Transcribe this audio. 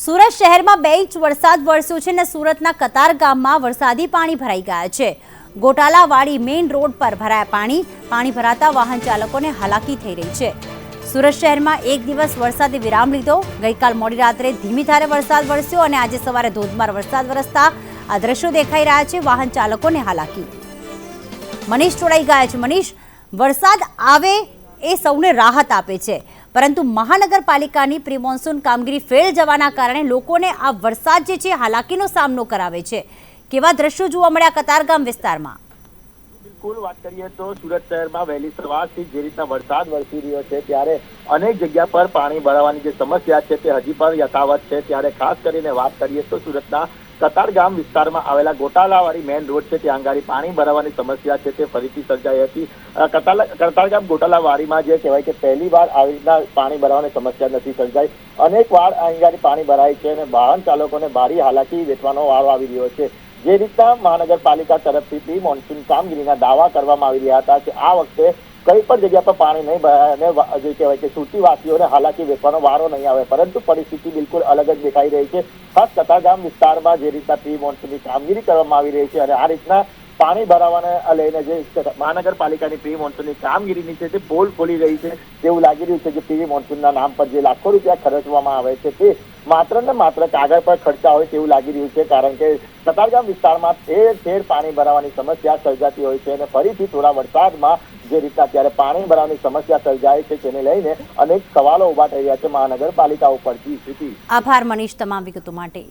સુરત શહેરમાં બે ઇંચ વરસાદ વરસ્યો છે અને સુરતના કતાર ગામમાં વરસાદી પાણી ભરાઈ ગયા છે. ગોટાલાવાડી મેઇન રોડ પર ભરાયા પાણી. પાણી ભરાતા વાહન ચાલકોને હાલાકી થઈ રહી છે. સુરત શહેરમાં એક દિવસ વરસાદે વિરામ લીધો. ગઈકાલ મોડી રાત્રે ધીમી ધારે વરસાદ વરસ્યો અને આજે સવારે ધોધમાર વરસાદ વરસતા આ દ્રશ્યો દેખાઈ રહ્યા છે. વાહન ચાલકોને હાલાકી. મનીષ જોડાઈ ગયા છે. મનીષ, વરસાદ આવે એ સૌને રાહત આપે છે. પરંતુ મહાનગરપાલિકાની પ્રી મોન્સૂન કામગીરી ફેલ જવાના કારણે લોકોને આ વરસાદ જે છે, હાલાકીનો સામનો કરાવે છે. કેવા દ્રશ્યો જોવા મળ્યા કતારગામ વિસ્તારમાં? બિલકુલ, વાત કરીએ તો સુરત શહેરમાં વહેલી સવારથી જે રીતના વરસાદ વરસી રહ્યો છે, ત્યારે અનેક જગ્યા પર પાણી ભરાવાની જે સમસ્યા છે, તે હજી પણ યથાવત છે. ત્યારે ખાસ કરીને વાત કરીએ તો સુરતના કતારગામ વિસ્તારમાં આવેલા ગોટાલાવાળી મેઇન રોડ છે. ત્યાં આગળ પાણી ભરાવાની સમસ્યા છે. તે ફરીથી સર્જાઈ હતી. કતારગામ ગોટાલાવાડીમાં જે કહેવાય કે પહેલી વાર આવી રીતના પાણી ભરાવાની સમસ્યા નથી સર્જાઈ. અનેક વાર આગળ પાણી ભરાય છે અને વાહન ચાલકોને ભારી હાલાકી વેઠવાનો વારો આવી રહ્યો છે. જે રીતના મહાનગરપાલિકા તરફથી મોન્સૂન કામગીરીના દાવા કરવામાં આવી રહ્યા હતા કે આ વખતે કઈ પણ જગ્યા પર પાણી નહીં ભરાય અને જે કહેવાય કે સુરતીવાસીઓને હાલાકી વેચવાનો વારો નહીં આવે. પરંતુ પરિસ્થિતિ બિલકુલ અલગ જ દેખાઈ રહી છે. ખાસ કતારગામ વિસ્તારમાં જે રીતના પ્રી મોન્સૂનની કામગીરી કરવામાં આવી રહી છે અને આ રીતના પાણી ભરાવાને લઈને જે મહાનગરપાલિકાની પ્રી મોન્સૂનની કામગીરીની છે તે પોલ ખોલી રહી છે. તેવું લાગી રહ્યું છે કે પ્રી મોન્સૂનના નામ પર જે લાખો રૂપિયા ખર્ચવામાં આવે છે તે માત્ર ને માત્ર કાગળ પર ખર્ચા હોય તેવું લાગી રહ્યું છે, કારણ કે કતારગામ વિસ્તારમાં ઠેર ઠેર પાણી ભરાવાની સમસ્યા સર્જાતી હોય છે અને ફરીથી થોડા વરસાદમાં જે રીતના અત્યારે પાણી ભરાવાની સમસ્યા સર્જાય છે તેને લઈને અનેક સવાલો ઊભા થઈ રહ્યા છે મહાનગરપાલિકા ઉપરથી. સ્થિતિ આભાર મનીષ તમામ વિગતો માટે.